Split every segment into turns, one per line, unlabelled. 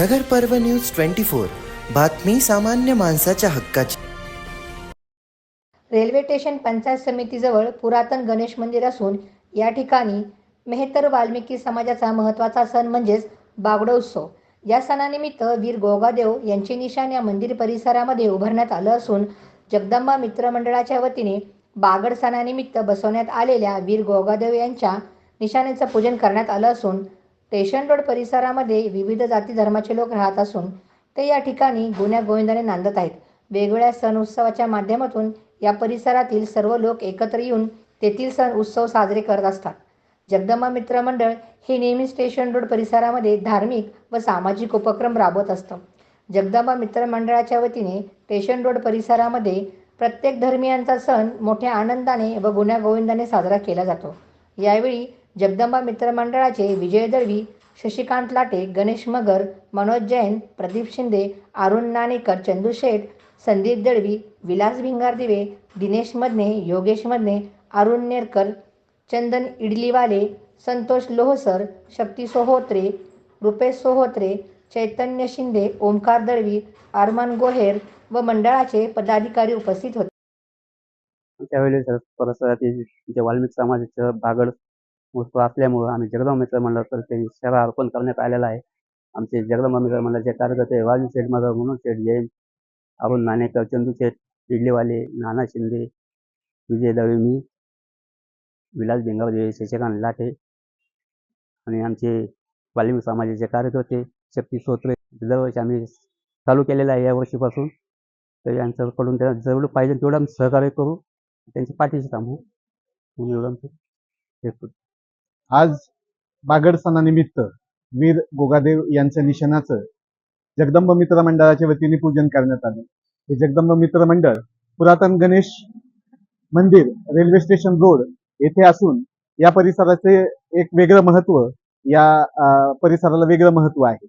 नगर पर्व news twenty four. बातमी सामान्य माणसाच्या हक्काची.
रेल्वे स्टेशन पंचायत समितीजवळ पुरातन गणेश मंदिर असून या ठिकाणी मेहतर वाल्मिकी समाजाचा महत्त्वाचा सण म्हणजेच बागडो उत्सव. या सणानिमित्त वीर गोगादेव यांचे निशाण या मंदिर परिसरामध्ये उभारण्यात आलं असून जगदंबा मित्र मंडळाच्या वतीने बागड सणानिमित्त बसवण्यात आलेल्या वीर गोगादेव यांच्या निशाण्याचं पूजन करण्यात आलं असून स्टेशन रोड परिसरामध्ये विविध जाती धर्माचे लोक राहत असून ते या ठिकाणी गुण्या गोविंदाने नांदत आहेत. वेगवेगळ्या सण उत्सवाच्या माध्यमातून या परिसरातील सर्व लोक एकत्र येऊन तेथील सण उत्सव साजरे करत असतात. जगदंबा मित्र मंडळ हे नेहमी स्टेशन रोड परिसरामध्ये धार्मिक व सामाजिक उपक्रम राबवत असतं. जगदंबा मित्र मंडळाच्या वतीने स्टेशन रोड परिसरामध्ये प्रत्येक धर्मियांचा सण मोठ्या आनंदाने व गुण्यागोविंदाने साजरा केला जातो. यावेळी जगदंबा मित्र मंडळाचे विजय दळवी शशिकांत लाटे गणेश मगर मनोज जैन प्रदीप शिंदे अरुण नाणेकर चंदू शेठ संदीप दळवी विलास भिंगार दिवे दिनेश मदने योगेश मदने अरुण नेरकर चंदन इडलीवाले संतोष लोहसर शक्ती सोहोत्रे रुपेश सोहोत्रे चैतन्य शिंदे ओमकार दळवी अरमान गोहेर व मंडळाचे पदाधिकारी उपस्थित होते.
त्यावेळेस परिसरातील जे वाल्मिक समाजाचं बागड महत्त्व असल्यामुळं आम्ही जगदंबा तर मंडळातर्फे सेवा अर्पण करण्यात आलेला आहे. आमचे जगदंबा मित्र मंडळाचे कार्यकर्ते वाजू शेठ मदर म्हणून शेठ जैन अरुण नाणेकर चंदू शेठ इडलेवाले नाना शिंदे विजय दळवी मी विलास भिंगावदे शशिकांत लाटे आणि आमचे वाल्मिक समाजाचे कार्यकर्ते शक्ती सोत्रे दरवर्षी आम्ही चालू केलेलं आहे या वर्षीपासून. तर यांच्याकडून त्यांना जेवढं पाहिजे तेवढं आम्ही सहकार्य करू त्यांच्या पाठीशी थांबू. म्हणून एवढं आमचं हे
आज बागड सणानिमित्त वीर गोगादेव यांच्या निशाणाचं जगदंब मित्र मंडळाच्या वतीने पूजन करण्यात आलं. हे जगदंब मित्र मंडळ पुरातन गणेश मंदिर रेल्वे स्टेशन रोड येथे असून या परिसराचे एक वेगळं महत्त्व या परिसराला वेगळं महत्त्व आहे.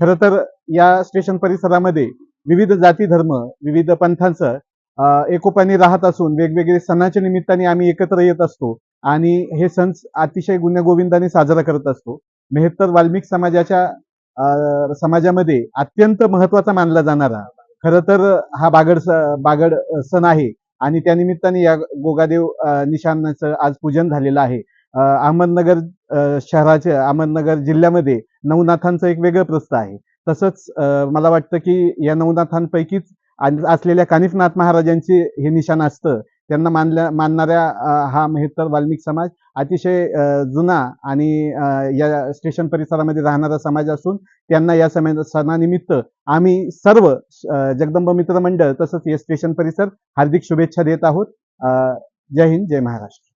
खरं तर या स्टेशन परिसरामध्ये विविध जाती धर्म विविध पंथांचं अं, एकोप्याने राहत असून वेगवेगळे सणाच्या निमित्ताने आम्ही एकत्र येत असतो. आणि हे सण अतिशय गुण्यागोविंदाने साजरा करत असतो. मेहतर वाल्मिक समाजाच्या अं, समाजामध्ये अत्यंत महत्त्वाचा मानला जाणारा खरं तर हा बागड स- बागड सण आहे. आणि त्यानिमित्ताने या गोगादेव निशाणाचं आज पूजन झालेलं आहे. अहमदनगर शहराचे शहराच्या अहमदनगर जिल्ह्यामध्ये नवनाथांचं एक वेगळं प्रस्थ आहे. तसंच मला वाटतं की या नवनाथांपैकीच असलेल्या कानिफनाथ महाराजांचे हे निशाण असतं. त्यांना मानल्या मानणाऱ्या हा मेहतर वाल्मिक समाज अतिशय जुना आणि या स्टेशन परिसरामध्ये राहणारा समाज असून त्यांना या समय सणानिमित्त आम्ही सर्व जगदंब मित्र मंडळ तसंच हे स्टेशन परिसर हार्दिक शुभेच्छा देत आहोत. अं, जय हिंद जय महाराष्ट्र.